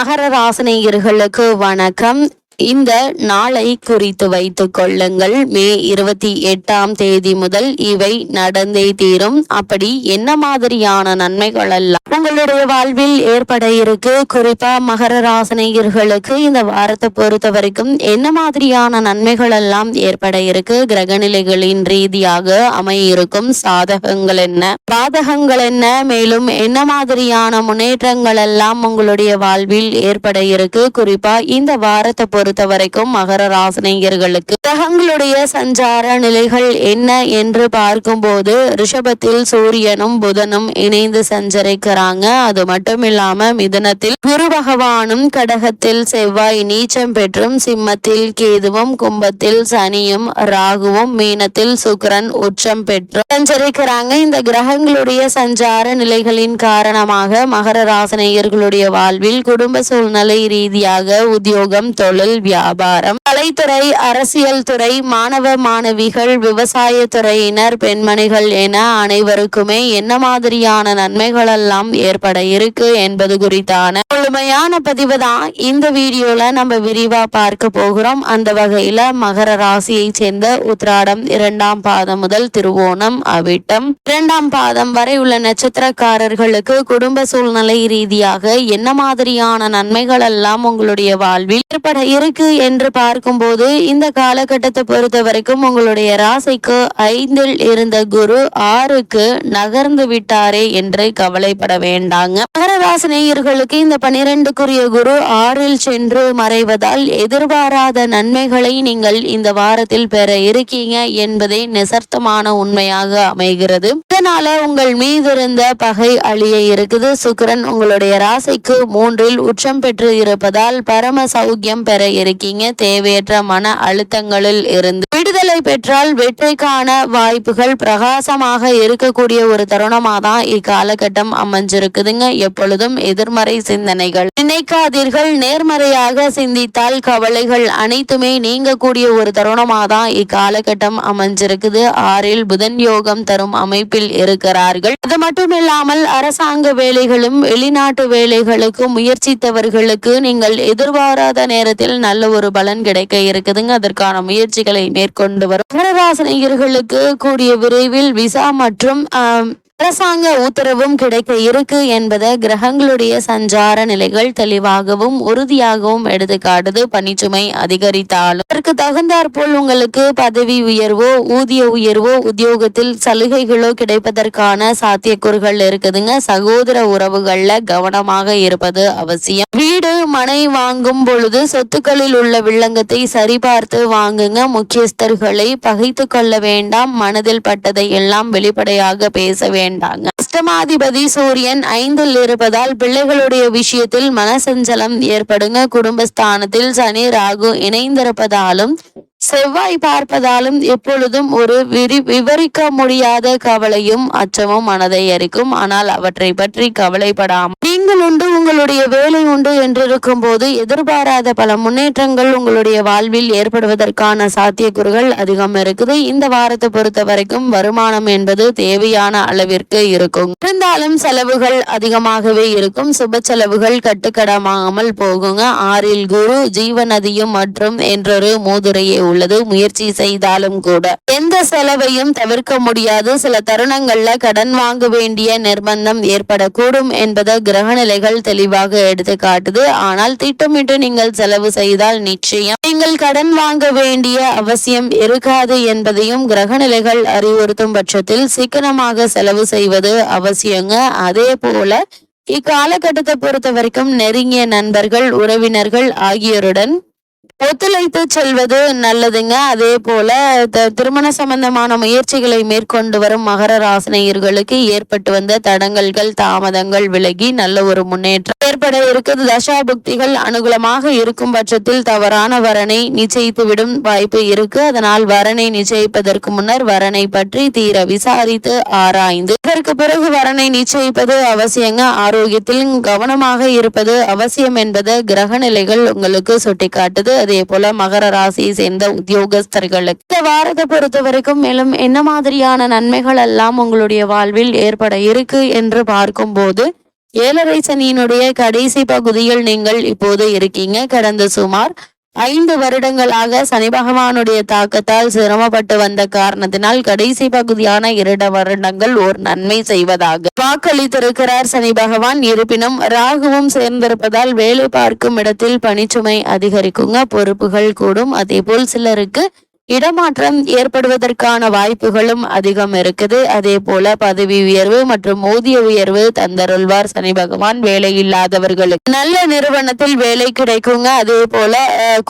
மகர ராசினியர்களுக்கு வணக்கம். இந்த நாளை குறித்து வைத்துக் கொள்ளுங்கள். மே இருபத்தி எட்டாம் தேதி முதல் இவை நடந்தே தீரும். அப்படி என்ன மாதிரியான நன்மைகள் எல்லாம் உங்களுடைய வாழ்வில் ஏற்பட இருக்கு? குறிப்பா மகர ராசனையர்களுக்கு இந்த வாரத்தை பொறுத்த வரைக்கும் என்ன மாதிரியான நன்மைகள் எல்லாம் ஏற்பட இருக்கு? கிரகநிலைகளின் ரீதியாக அமையிருக்கும் சாதகங்கள் என்ன? பாதகங்கள் என்ன? மேலும் என்ன மாதிரியான முன்னேற்றங்கள் எல்லாம் உங்களுடைய வாழ்வில் ஏற்பட இருக்கு? குறிப்பா இந்த வாரத்தை பொறுத்த வரைக்கும் மகர ராசினியர்களுக்கு கிரகங்களுடைய சஞ்சார நிலைகள் என்ன என்று பார்க்கும்போது ரிஷபத்தில் சூரியனும் புதனும் இணைந்து சஞ்சரிக்கிறாங்க. அது மட்டும் இல்லாம மிதனத்தில் குரு பகவானும் கடகத்தில் செவ்வாய் நீச்சம் பெற்றும் சிம்மத்தில் கேதுவும் கும்பத்தில் சனியும் ராகுவும் மீனத்தில் சுக்கிரன் உச்சம் பெற்று சஞ்சரிக்கிறாங்க. இந்த கிரகங்களுடைய சஞ்சார நிலைகளின் காரணமாக மகர ராசினியர்களுடைய வாழ்வில் குடும்ப சூழ்நிலை ரீதியாக உத்தியோகம் தொழில் தொழில் வியாபாரம் கலைத்துறை அரசியல் துறை மாணவ மாணவிகள் விவசாய துறையினர் பெண்மணிகள் என அனைவருக்குமே என்ன மாதிரியான நன்மைகள் எல்லாம் ஏற்பட இருக்கு என்பது குறித்தான முழுமையான பதிவு தான் இந்த வீடியோல நம்ம விரிவா பார்க்க போகிறோம். அந்த வகையில மகர ராசியை சேர்ந்த உத்ராடம் இரண்டாம் பாதம் முதல் திருவோணம் அவிட்டம். இரண்டாம் பாதம் வரை உள்ள நட்சத்திரக்காரர்களுக்கு குடும்ப சூழ்நிலை ரீதியாக என்ன மாதிரியான நன்மைகள் எல்லாம் உங்களுடைய வாழ்வில் ஏற்பட இருக்கு என்று பார்க்கும்போது இந்த காலகட்டத்தை பொறுத்த வரைக்கும் உங்களுடைய ராசிக்கு ஐந்தில் இருந்த குரு ஆறுக்கு நகர்ந்து விட்டாரே என்று கவலைப்பட வேண்டாங்க. மகர ராசி நேயர்களுக்கு இந்த பனிரெண்டுக்குரிய குரு ஆறில் சென்று மறைவதால் எதிர்பாராத நன்மைகளை நீங்கள் இந்த வாரத்தில் பெற இருக்கீங்க என்பதே நிசர்த்தமான உண்மையாக அமைகிறது. இதனால உங்கள் மீது இருந்த பகை அழிய இருக்குது. சுக்கிரன் உங்களுடைய ராசிக்கு மூன்றில் உச்சம் பெற்று இருப்பதால் பரம சௌக்கியம் பெற இருக்கீங்க. தேவையற்ற மன அழுத்தங்களில் இருந்து விடுதலை பெற்றால் வெற்றிக்கான வாய்ப்புகள் பிரகாசமாக இருக்கக்கூடிய ஒரு தருணமா தான் இக்காலகட்டம் அமைஞ்சிருக்குதுங்க. எப்பொழுதும் எதிர்மறை சிந்தனைகள். நினைக்காதீர்கள் நேர்மறையாக சிந்தித்தால் கவலைகள் அனைத்துமே நீங்கக்கூடிய ஒரு தருணமாக தான் இக்காலகட்டம் அமைஞ்சிருக்குது. ஆறில் புதன் யோகம் தரும் அமைப்பில் இருக்கிறார்கள். அது மட்டும் இல்லாமல் அரசாங்க வேலைகளும் வெளிநாட்டு வேலைகளுக்கு முயற்சித்தவர்களுக்கு நீங்கள் எதிர்பாராத நேரத்தில் நல்ல ஒரு பலன் கிடைக்க இருக்குதுங்க. அதற்கான முயற்சிகளை மேற்கொண்டு வரும். மகரராசனியர்களுக்கு கூடிய விரைவில் விசா மற்றும் ஆம், அரசாங்க உத்தரவும் கிடைக்க இருக்கு என்பதை கிரகங்களுடைய சஞ்சார நிலைகள் தெளிவாகவும் உறுதியாகவும் எடுத்துக்காட்டுது பணிச்சுமை அதிகரித்தாலும் அதற்கு தகுந்தாற்போல் உங்களுக்கு பதவி உயர்வோ ஊதிய உயர்வோ உத்தியோகத்தில் சலுகைகளோ கிடைப்பதற்கான சாத்தியக்கூறுகள் இருக்குதுங்க. சகோதர உறவுகள்ல கவனமாக இருப்பது அவசியம். வீடு மனை வாங்கும் பொழுது சொத்துக்களில் உள்ள வில்லங்கத்தை சரிபார்த்து வாங்குங்க. முக்கியஸ்தர்களை பகைத்து கொள்ள வேண்டாம். மனதில் பட்டதை எல்லாம் வெளிப்படையாக பேச வேண்டும் வேண்டாங்க. அஷ்டமாதிபதி சூரியன் ஐந்தில் இருப்பதால் பிள்ளைகளுடைய விஷயத்தில் மனசஞ்சலம் ஏற்படுங்க. குடும்பஸ்தானத்தில் சனி ராகு இணைந்திருப்பதாலும் செவ்வாய் பார்ப்பதாலும் எப்பொழுதும் ஒரு விரி விவரிக்க முடியாத கவலையும் அச்சமும் மனதை எரிக்கும். ஆனால் அவற்றை பற்றி கவலைப்படாமல் நீங்கள் உண்டு உங்களுடைய வேலை உண்டு என்றிருக்கும் போது எதிர்பாராத பல முன்னேற்றங்கள் உங்களுடைய வாழ்வில் ஏற்படுவதற்கான சாத்தியக்கூறுகள் அதிகம் இருக்குது. இந்த வாரத்தை பொறுத்த வரைக்கும் வருமானம் என்பது தேவையான அளவிற்கு இருக்கும். இருந்தாலும் செலவுகள் அதிகமாகவே இருக்கும். சுப செலவுகள் கட்டுக்கடமாகாமல் போகுங்க. ஆறில் குரு ஜீவநதியும் மற்றும் என்றொரு மோதுரையே உள்ளது. முயற்சி செய்தாலும் கூட எந்த செலவையும் தவிர்க்க முடியாது. சில தருணங்கள்ல கடன் வாங்க வேண்டிய நிர்பந்தம் ஏற்படக்கூடும் என்பதை கிரகநிலைகள் தெளிவாக எடுத்து காட்டுது. ஆனால் திட்டமிட்டு நீங்கள் செலவு செய்தால் நிச்சயம். நீங்கள் கடன் வாங்க வேண்டிய அவசியம் இருக்காது என்பதையும் கிரகநிலைகள் அறிவுறுத்தும் பட்சத்தில் சிக்கனமாக செலவு செய்வது அவசியங்க. அதே போல இக்காலகட்டத்தை பொறுத்த வரைக்கும் நெருங்கிய நண்பர்கள் உறவினர்கள் ஆகியோருடன் ஒத்துழைத்து செல்வது நல்லதுங்க. அதே போல த- திருமண சம்பந்தமான முயற்சிகளை மேற்கொண்டு வரும் மகர ராசினியர்களுக்கு ஏற்பட்டு வந்த தடங்கல்கள் தாமதங்கள் விலகி நல்ல ஒரு முன்னேற்றம் ஏற்பட இருக்குது தசாபக்திகள் அனுகூலமாக இருக்கும் பட்சத்தில் தவறான வரனை நிச்சயித்து விடும் வாய்ப்பு இருக்கு. அதனால் வரனை நிச்சயிப்பதற்கு முன்னர் வரனை பற்றி தீர விசாரித்து ஆராய்ந்து. இதற்கு பிறகு வரனை நிச்சயிப்பது அவசியங்க. ஆரோக்கியத்தில் கவனமாக இருப்பது அவசியம் என்பது கிரக நிலைகள் உங்களுக்கு சுட்டிக்காட்டுது. அதே போல மகர ராசியை சேர்ந்த உத்தியோகஸ்தர்களுக்கு. இந்த வாரத்தை பொறுத்த வரைக்கும் மேலும் என்ன மாதிரியான நன்மைகள் எல்லாம் உங்களுடைய வாழ்வில் ஏற்பட இருக்கு என்று பார்க்கும்போது ஏழரை சனியினுடைய கடைசி பகுதியில் நீங்கள் இப்போது இருக்கீங்க. கடந்த சுமார் ஐந்து வருடங்களாக சனி பகவானுடைய தாக்கத்தால் சிரமப்பட்டு வந்த காரணத்தினால் கடைசி பகுதியான இரண்டு வருடங்கள் ஓர் நன்மை செய்வதாக வாக்களித்திருக்கிறார் சனி பகவான். இருப்பினும் ராகுவும் சேர்ந்திருப்பதால் வேலை பார்க்கும் இடத்தில் பணிச்சுமை அதிகரிக்குங்க. பொறுப்புகள் கூடும். அதே போல் சிலருக்கு இடமாற்றம் ஏற்படுவதற்கான வாய்ப்புகளும் அதிகம் இருக்குது. அதே போல பதவி உயர்வு மற்றும் ஊதிய உயர்வு தந்தருள்வார் சனி பகவான். வேலை இல்லாதவர்களுக்கு நல்ல நிறுவனத்தில் வேலை கிடைக்குங்க. அதே போல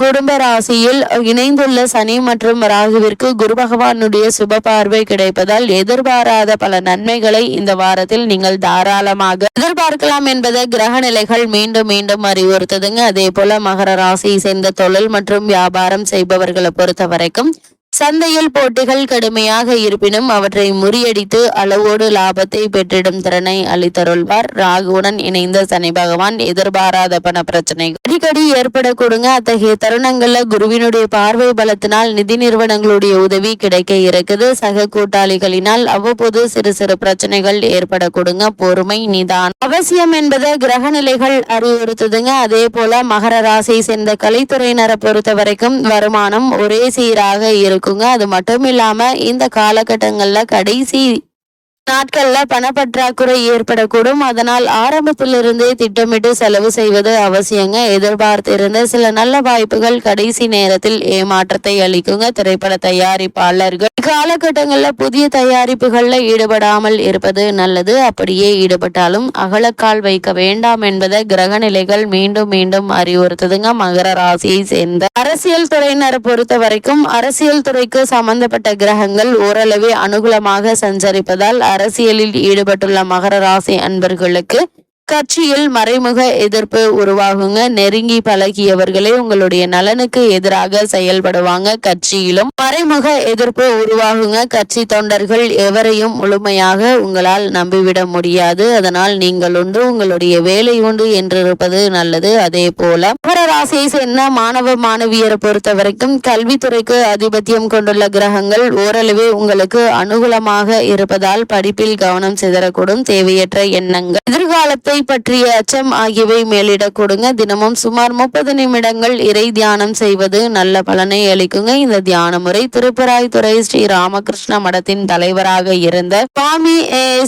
குடும்ப ராசியில் இணைந்துள்ள சனி மற்றும் ராகுவிற்கு குரு பகவானுடைய சுப பார்வை கிடைப்பதால் எதிர்பாராத பல நன்மைகளை இந்த வாரத்தில் நீங்கள் தாராளமாக எதிர்பார்க்கலாம் என்பதை கிரக நிலைகள் மீண்டும் மீண்டும் அறிவுறுத்துதுங்க. அதே போல மகர ராசியை சேர்ந்த தொழில் மற்றும் வியாபாரம் செய்பவர்களை பொறுத்த வரைக்கும் சந்தையில் போட்டிகள் கடுமையாக இருப்பினும் அவற்றை முறியடித்து அளவோடு லாபத்தை பெற்றிடும் திறனை அளித்தருள்வார். ராகுவுடன் இணைந்த சனி பகவான் எதிர்பாராத பண பிரச்சனைகள். அடிக்கடி ஏற்படக்கூடுங்க. அத்தகைய தருணங்கள்ல குருவினுடைய பார்வை பலத்தினால் நிதி நிறுவனங்களுடைய உதவி கிடைக்க இருக்குது. சக கூட்டாளிகளினால் அவ்வப்போது சிறு சிறு பிரச்சனைகள் ஏற்படக்கூடுங்க. பொறுமை நிதானம். அவசியம் என்பதை கிரக நிலைகள் அறிவுறுத்துதுங்க. அதே போல மகர ராசியை சேர்ந்த கலைத்துறையினரை பொறுத்த வரைக்கும் வருமானம் ஒரே சீராக இருக்கும். இருக்குங்க. அது மட்டும் இல்லாமல் இந்த காலகட்டங்களில் கடைசி நாட்கள்ல பணப்பற்றாக்குறை ஏற்படக்கூடும். அதனால் ஆரம்பத்திலிருந்தே திட்டமிட்டு செலவு செய்வது அவசியங்க. எதிர்பார்த்திருந்த சில நல்ல வாய்ப்புகள் கடைசி நேரத்தில் ஏமாற்றத்தை அளிக்குங்க. திரைப்பட தயாரிப்பாளர்கள் காலகட்டங்கள்ல புதிய தயாரிப்புகள்ல ஈடுபடாமல் இருப்பது நல்லது. அப்படியே ஈடுபட்டாலும் அகலக்கால் வைக்க வேண்டாம் என்பதை கிரக நிலைகள் மீண்டும் மீண்டும் அறிவுறுத்துதுங்க. மகர ராசியை சேர்ந்த அரசியல் துறையினரை பொறுத்த வரைக்கும் அரசியல் துறைக்கு சம்பந்தப்பட்ட கிரகங்கள் ஓரளவே அனுகூலமாக சஞ்சரிப்பதால் அரசியலில் ஈடுபட்டுள்ள மகர ராசி அன்பர்களுக்கு கட்சியில் மறைமுக எதிர்ப்பு உருவாகுங்க. நெருங்கி பழகியவர்களே உங்களுடைய நலனுக்கு எதிராக செயல்படுவாங்க கட்சியிலும். மறைமுக எதிர்ப்பு உருவாகுங்க. கட்சி தொண்டர்கள் எவரையும் முழுமையாக உங்களால் நம்பிவிட முடியாது. அதனால் நீங்கள் உண்டு உங்களுடைய வேலை உண்டு என்றிருப்பது நல்லது. அதே போல மகர ராசியை சேர்ந்த மாணவ மாணவியரை பொறுத்த வரைக்கும் கல்வித்துறைக்கு ஆதிபத்தியம் கொண்டுள்ள கிரகங்கள் ஓரளவே உங்களுக்கு அனுகூலமாக இருப்பதால் படிப்பில் கவனம் சிதறக்கூடும். தேவையற்ற எண்ணங்கள். எதிர்காலத்தை பற்றிய அச்சம் ஆகியவை மேலிடக் கொடுங்க. தினமும் சுமார் முப்பது நிமிடங்கள் இறை தியானம் செய்வது நல்ல பலனை அளிக்குங்க. இந்த தியான முறை திருப்பராய்த்துறை ஸ்ரீ ராமகிருஷ்ண மடத்தின் தலைவராக இருந்த சுவாமி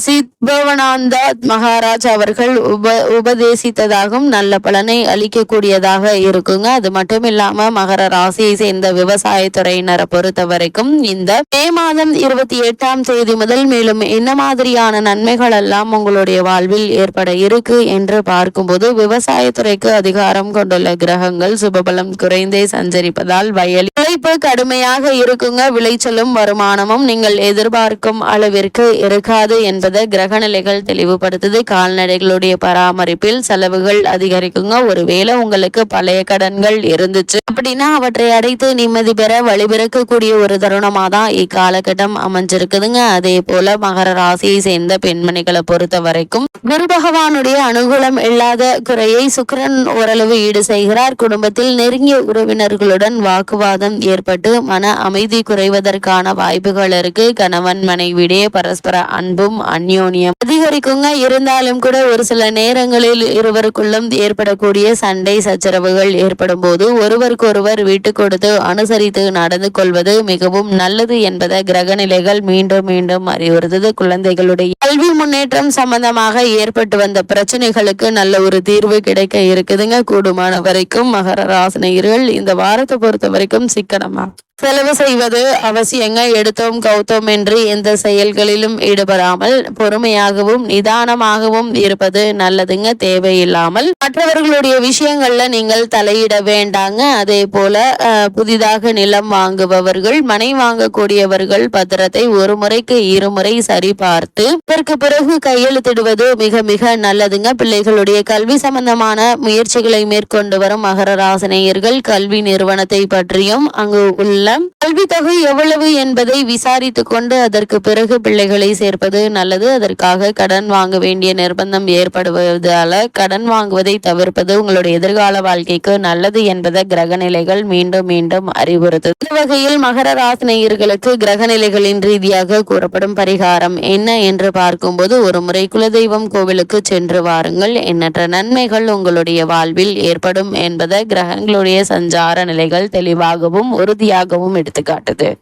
சித்பவனாந்த மகாராஜ் அவர்கள் உப உபதேசித்ததாகவும் நல்ல பலனை அளிக்கக்கூடியதாக இருக்குங்க. அது மட்டும் இல்லாம மகர ராசியை சேர்ந்த விவசாயத்துறையினரை பொறுத்த வரைக்கும் இந்த மே மாதம் இருபத்தி எட்டாம் தேதி முதல் மேலும் என்ன மாதிரியான நன்மைகள் எல்லாம் உங்களுடைய வாழ்வில் ஏற்பட இருக்கு என்று பார்க்கும்போது விவசாயத்துறைக்கு அதிகாரம் கொண்டுள்ள கிரகங்கள் சுபபலம் குறைந்தே சஞ்சரிப்பதால் வயல் உழைப்பு கடுமையாக இருக்குங்க. விளைச்சலும் வருமானமும் நீங்கள் எதிர்பார்க்கும் அளவிற்கு இருக்காது என்பதை கிரகநிலைகள் தெளிவுபடுத்துது. கால்நடைகளுடைய பராமரிப்பில் செலவுகள் அதிகரிக்குங்க. ஒருவேளை உங்களுக்கு பழைய கடன்கள் இருந்துச்சு அப்படின்னா அவற்றை அடைத்து நிம்மதி பெற வழிபிறக்கக்கூடிய ஒரு தருணமா தான் இக்காலகட்டம் அமைஞ்சிருக்குதுங்க. அதே போல மகர ராசியை சேர்ந்த பெண்மணிகளை பொறுத்த வரைக்கும் குரு பகவானுடைய அனுகூலம் இல்லாத குறையை சுக்கிரன் ஓரளவு ஈடு செய்கிறார். குடும்பத்தில் நெருங்கிய உறவினர்களுடன் வாக்குவாதம் ஏற்பட்டு மன அமைதி குறைவதற்கான வாய்ப்புகள் இருக்கு. கணவன் மனைவிடையே பரஸ்பர அன்பும் அந்யோன்யம் அதிகரிக்குங்க. இருந்தாலும் கூட ஒரு சில நேரங்களில் இருவருக்குள்ளும் ஏற்படக்கூடிய சண்டை சச்சரவுகள் ஏற்படும் போது ஒருவருக்கொருவர் விட்டு கொடுத்து அனுசரித்து நடந்து கொள்வது மிகவும் நல்லது என்பதை கிரக நிலைகள் மீண்டும் மீண்டும் அறிவுறுத்தது. குழந்தைகளுடைய கல்வி முன்னேற்றம் சம்பந்தமாக ஏற்பட்டு வந்த பிரச்சனைகளுக்கு நல்ல ஒரு தீர்வு கிடைக்க இருக்குதுங்க. கூடுமான வரைக்கும் மகர ராசினியர்கள் இந்த வாரத்தை பொறுத்த வரைக்கும் சிக்கனமா? செலவு செய்வது அவசியங்க. எடுத்தோம் கௌத்தோம் என்று எந்த செயல்களிலும் ஈடுபடாமல் பொறுமையாகவும் நிதானமாகவும் இருப்பது நல்லதுங்க தேவையில்லாமல். மற்றவர்களுடைய விஷயங்கள்ல நீங்கள் தலையிட வேண்டாங்க. அதே போல புதிதாக நிலம் வாங்குபவர்கள் மனை வாங்கக்கூடியவர்கள் பத்திரத்தை ஒரு முறைக்கு இருமுறை சரி பார்த்து இதற்கு பிறகு கையெழுத்திடுவது மிக மிக நல்லதுங்க. பிள்ளைகளுடைய கல்வி சம்பந்தமான முயற்சிகளை மேற்கொண்டு வரும் மகர ராசினியர்கள் கல்வி நிறுவனத்தை பற்றியும் அங்கு உள்ள நல்ல கல்வி தொகை எவ்வளவு என்பதை விசாரித்துக் கொண்டு அதற்கு பிறகு பிள்ளைகளை சேர்ப்பது நல்லது. அதற்காக கடன் வாங்க வேண்டிய நிர்பந்தம் ஏற்படுவதால கடன் வாங்குவதை தவிர்ப்பது உங்களுடைய எதிர்கால வாழ்க்கைக்கு நல்லது என்பதை கிரக நிலைகள் மீண்டும் மீண்டும் அறிவுறுத்து இந்த வகையில் மகர ராசினியர்களுக்கு கிரக நிலைகளின் ரீதியாக கூறப்படும் பரிகாரம் என்ன என்று பார்க்கும்போது ஒரு முறை குலதெய்வம் கோவிலுக்கு சென்று வாருங்கள். எண்ணற்ற நன்மைகள் உங்களுடைய வாழ்வில் ஏற்படும் என்பதை கிரகங்களுடைய சஞ்சார நிலைகள் தெளிவாகவும் உறுதியாகவும் எடுத்துக்காட்டுது.